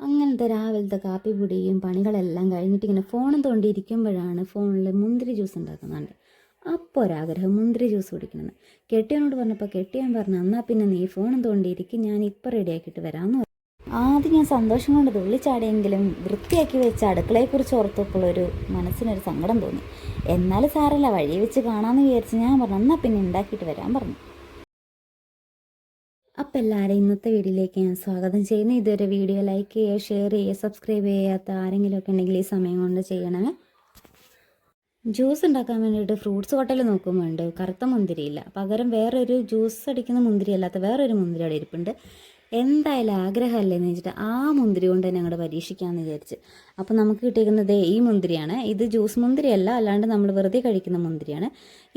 അങ്ങനത്തെ രാവിലത്തെ കാപ്പി പൊടിയും പണികളെല്ലാം കഴിഞ്ഞിട്ട് ഇങ്ങനെ ഫോണും തോണ്ടിയിരിക്കുമ്പോഴാണ് ഫോണിൽ മുന്തിരി ജ്യൂസ് ഉണ്ടാക്കുന്നുണ്ട് അപ്പോൾ ഒരാഗ്രഹം മുന്തിരി ജ്യൂസ് കുടിക്കണമെന്ന്. കെട്ടിയനോട് പറഞ്ഞപ്പോൾ കെട്ടിയാൻ പറഞ്ഞു എന്നാൽ പിന്നെ നീ ഫോണും തോണ്ടിയിരിക്കും ഞാൻ ഇപ്പോൾ റെഡിയാക്കിയിട്ട് വരാമെന്ന് പറഞ്ഞു. ആദ്യം ഞാൻ സന്തോഷം കൊണ്ട് തുള്ളിച്ചാടിയെങ്കിലും വൃത്തിയാക്കി വെച്ച അടുക്കളയെക്കുറിച്ച് ഓർത്തപ്പോൾ ഒരു മനസ്സിനൊരു സങ്കടം തോന്നി. എന്നാലും സാരല്ല വഴി വെച്ച് കാണാമെന്ന് വിചാരിച്ച് ഞാൻ പറഞ്ഞു എന്നാൽ പിന്നെ ഉണ്ടാക്കിയിട്ട് വരാൻ പറഞ്ഞു. അപ്പം എല്ലാവരെയും ഇന്നത്തെ വീഡിയോയിലേക്ക് ഞാൻ സ്വാഗതം ചെയ്യുന്നു. ഇതൊരു വീഡിയോ ലൈക്ക് ചെയ്യുക ഷെയർ ചെയ്യുക സബ്സ്ക്രൈബ് ചെയ്യാത്ത ആരെങ്കിലുമൊക്കെ ഉണ്ടെങ്കിൽ ഈ സമയം കൊണ്ട് ചെയ്യണമേ. ജ്യൂസ് ഉണ്ടാക്കാൻ വേണ്ടിയിട്ട് ഫ്രൂട്ട്സ് ഹോട്ടൽ നോക്കുമ്പോണ്ട് കറുത്ത മുന്തിരിയില്ല. പകരം വേറൊരു ജ്യൂസ് അടിക്കുന്ന മുന്തിരി അല്ലാത്ത വേറൊരു മുന്തിരി അവിടെ ഇരിപ്പുണ്ട്. എന്തായാലും ആഗ്രഹമല്ലേ എന്ന് വെച്ചിട്ട് ആ മുന്തിരി കൊണ്ട് തന്നെ അങ്ങോട്ട് പരീക്ഷിക്കാമെന്ന് വിചാരിച്ച്. അപ്പോൾ നമുക്ക് കിട്ടിയിരിക്കുന്നത് ഈ മുന്തിരിയാണ്. ഇത് ജ്യൂസ് മുന്തിരിയല്ല അല്ലാണ്ട് നമ്മൾ വെറുതെ കഴിക്കുന്ന മുന്തിരിയാണ്.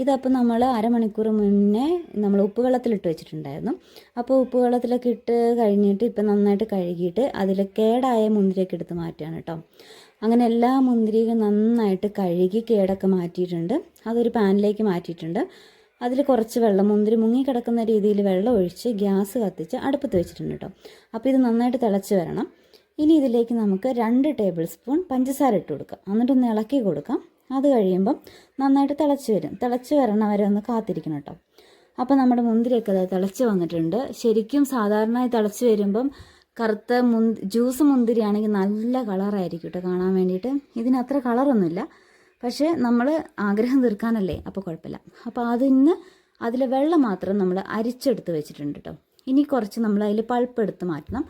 ഇതപ്പോൾ നമ്മൾ അരമണിക്കൂർ മുന്നേ നമ്മൾ ഉപ്പ് വെള്ളത്തിലിട്ട് വെച്ചിട്ടുണ്ടായിരുന്നു. അപ്പോൾ ഉപ്പ് വെള്ളത്തിലൊക്കെ ഇട്ട് കഴിഞ്ഞിട്ട് ഇപ്പം നന്നായിട്ട് കഴുകിയിട്ട് അതിൽ കേടായ മുന്തിരിയൊക്കെ എടുത്ത് മാറ്റുകയാണ് കേട്ടോ. അങ്ങനെ എല്ലാ മുന്തിരിയും നന്നായിട്ട് കഴുകി കേടൊക്കെ മാറ്റിയിട്ടുണ്ട്. അതൊരു പാനിലേക്ക് മാറ്റിയിട്ടുണ്ട്. അതിൽ കുറച്ച് വെള്ളം മുന്തിരി മുങ്ങിക്കിടക്കുന്ന രീതിയിൽ വെള്ളം ഒഴിച്ച് ഗ്യാസ് കത്തിച്ച് അടുപ്പത്ത് വെച്ചിട്ടുണ്ട് കേട്ടോ അപ്പോൾ ഇത് നന്നായിട്ട് തിളച്ച് വരണം. ഇനി ഇതിലേക്ക് നമുക്ക് രണ്ട് ടേബിൾ സ്പൂൺ പഞ്ചസാര ഇട്ട് കൊടുക്കാം. എന്നിട്ടൊന്ന് ഇളക്കി കൊടുക്കാം. അത് കഴിയുമ്പം നന്നായിട്ട് തിളച്ച് വരും. തിളച്ച് വരണ വരെ ഒന്ന് കാത്തിരിക്കണം കേട്ടോ അപ്പോൾ നമ്മുടെ മുന്തിരിയൊക്കെ അത് തിളച്ച് വന്നിട്ടുണ്ട്. ശരിക്കും സാധാരണയായി തിളച്ച് വരുമ്പം കറുത്ത മുന്തി ജ്യൂസ് മുന്തിരിയാണെങ്കിൽ നല്ല കളറായിരിക്കും കേട്ടോ കാണാൻ വേണ്ടിയിട്ട്. ഇതിനത്ര കളറൊന്നുമില്ല. പക്ഷേ നമ്മൾ ആഗ്രഹം തീർക്കാനല്ലേ? അപ്പോൾ കുഴപ്പമില്ല. അപ്പോൾ അതിന് അതിലെ വെള്ളം മാത്രം നമ്മൾ അരിച്ചെടുത്ത് വെച്ചിട്ടുണ്ട് കേട്ടോ ഇനി കുറച്ച് നമ്മൾ അതിൽ പൾപ്പ് എടുത്ത് മാറ്റണം.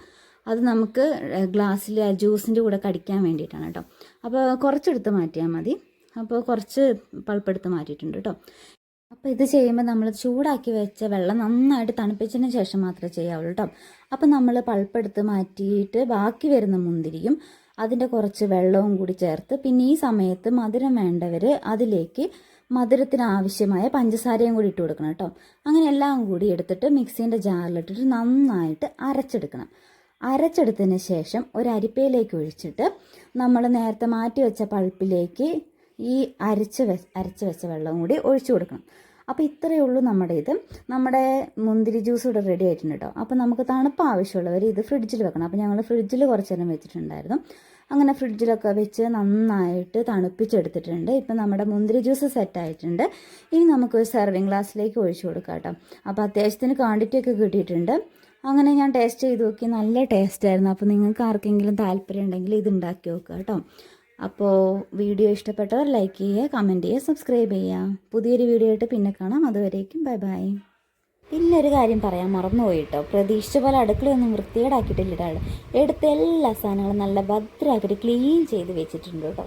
അത് നമുക്ക് ഗ്ലാസ്സിൽ ജ്യൂസിന്റെ കൂടെ കടിക്കാൻ വേണ്ടിയിട്ടാണ് കേട്ടോ അപ്പോൾ കുറച്ചെടുത്ത് മാറ്റിയാൽ മതി. അപ്പോൾ കുറച്ച് പൾപ്പ് എടുത്ത് മാറ്റിയിട്ടുണ്ട് കേട്ടോ അപ്പോൾ ഇത് ചെയ്യുമ്പോൾ നമ്മൾ ചൂടാക്കി വെച്ച വെള്ളം നന്നായിട്ട് തണുപ്പിച്ചതിന് ശേഷം മാത്രമേ ചെയ്യാവുള്ളൂ കേട്ടോ അപ്പോൾ നമ്മൾ പൾപ്പെടുത്ത് മാറ്റിയിട്ട് ബാക്കി വരുന്ന മുന്തിരിയും അതിന്റെ കുറച്ച് വെള്ളവും കൂടി ചേർത്ത് പിന്നെ ഈ സമയത്ത് മധുരം വേണ്ടവർ അതിലേക്ക് മധുരത്തിന് ആവശ്യമായ പഞ്ചസാരയും കൂടി ഇട്ട് കൊടുക്കണം കേട്ടോ അങ്ങനെ എല്ലാം കൂടി എടുത്തിട്ട് മിക്സീന്റെ ജാറിലിട്ടിട്ട് നന്നായിട്ട് അരച്ചെടുക്കണം. അരച്ചെടുത്തതിന് ശേഷം ഒരു അരിപ്പയിലേക്ക് ഒഴിച്ചിട്ട് നമ്മൾ നേരത്തെ മാറ്റി വെച്ച പൾപ്പിലേക്ക് ഈ അരച്ച് വെ അരച്ച് വെച്ച വെള്ളം കൂടി ഒഴിച്ചു കൊടുക്കണം. അപ്പോൾ ഇത്രയേ ഉള്ളൂ നമ്മുടെ ഇത്. നമ്മുടെ മുന്തിരി ജ്യൂസ് ഇവിടെ റെഡി ആയിട്ടുണ്ട് കേട്ടോ അപ്പോൾ നമുക്ക് തണുപ്പ് ആവശ്യമുള്ളവർ ഇത് ഫ്രിഡ്ജിൽ വെക്കണം. അപ്പോൾ ഞങ്ങൾ ഫ്രിഡ്ജിൽ കുറച്ച് നേരം വെച്ചിട്ടുണ്ടായിരുന്നു. അങ്ങനെ ഫ്രിഡ്ജിലൊക്കെ വെച്ച് നന്നായിട്ട് തണുപ്പിച്ചെടുത്തിട്ടുണ്ട്. ഇപ്പം നമ്മുടെ മുന്തിരി ജ്യൂസ് സെറ്റ് ആയിട്ടുണ്ട്. ഇനി നമുക്കൊരു സെർവിങ് ഗ്ലാസ്സിലേക്ക് ഒഴിച്ചു കൊടുക്കാം കേട്ടോ അപ്പോൾ അത്യാവശ്യത്തിന് ക്വാണ്ടിറ്റി ഒക്കെ കിട്ടിയിട്ടുണ്ട്. അങ്ങനെ ഞാൻ ടേസ്റ്റ് ചെയ്ത് നോക്കി. നല്ല ടേസ്റ്റ് ആയിരുന്നു. അപ്പോൾ നിങ്ങൾക്ക് ആർക്കെങ്കിലും താല്പര്യം ഉണ്ടെങ്കിൽ ഇത് ഉണ്ടാക്കി നോക്കുക കേട്ടോ അപ്പോൾ വീഡിയോ ഇഷ്ടപ്പെട്ടവർ ലൈക്ക് ചെയ്യുക കമന്റ് ചെയ്യുക സബ്സ്ക്രൈബ് ചെയ്യുക. പുതിയൊരു വീഡിയോ ആയിട്ട് പിന്നെ കാണാം. അതുവരേക്കും ബൈ ബൈ പിന്നെ ഒരു കാര്യം പറയാൻ മറന്നുപോയി കേട്ടോ പ്രതീക്ഷിച്ച പോലെ അടുക്കളയൊന്നും വൃത്തികേടാക്കിയിട്ടില്ല ഒരാൾ എടുത്ത എല്ലാ സാധനങ്ങളും നല്ല ഭദ്രമാക്കിയിട്ട് ക്ലീൻ ചെയ്ത് വെച്ചിട്ടുണ്ട് കേട്ടോ.